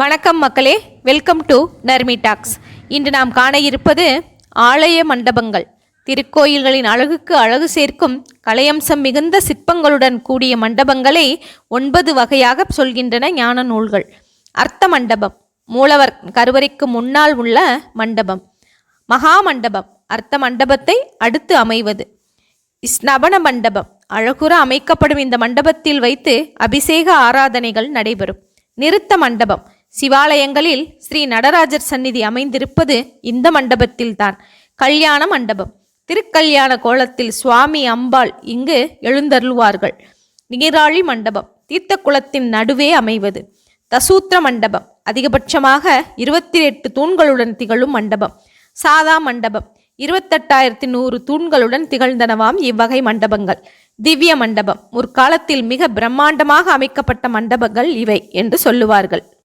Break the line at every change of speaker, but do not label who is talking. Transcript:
வணக்கம் மக்களே. Welcome to Narmi tax இன்று நாம் காண இருப்பது ஆலய மண்டபங்கள். திருக்கோயில்களின் அழகுக்கு அழகு சேர்க்கும் கலையம்சம் மிகுந்த சிற்பங்களுடன் கூடிய மண்டபங்களை ஒன்பது வகையாக சொல்கின்றன ஞான நூல்கள். அர்த்த மண்டபம் மூலவர் கருவறைக்கு முன்னால் உள்ள மண்டபம். மகா மண்டபம் அர்த்த மண்டபத்தை அடுத்து அமைவது. ஸ்நபன மண்டபம் அழகுற அமைக்கப்படும் இந்த மண்டபத்தில் வைத்து அபிஷேக ஆராதனைகள் நடைபெறும். நிறுத்த மண்டபம் சிவாலயங்களில் ஸ்ரீ நடராஜர் சந்நிதி அமைந்திருப்பது இந்த மண்டபத்தில்தான். கல்யாண மண்டபம். திருக்கல்யாண கோலத்தில் சுவாமி அம்பாள் இங்கு எழுந்தருள்வார்கள். நீராழி மண்டபம். தீர்த்த குளத்தின் நடுவே அமைவது. தசூத்திர மண்டபம். அதிகபட்சமாக இருபத்தி எட்டு தூண்களுடன் திகழும் மண்டபம். சாதா மண்டபம். இருபத்தெட்டாயிரத்தி நூறு தூண்களுடன் திகழ்ந்தனவாம் இவ்வகை மண்டபங்கள். திவ்ய மண்டபம். முற்காலத்தில் மிக பிரம்மாண்டமாக அமைக்கப்பட்ட மண்டபங்கள் இவை என்று சொல்லுவார்கள்.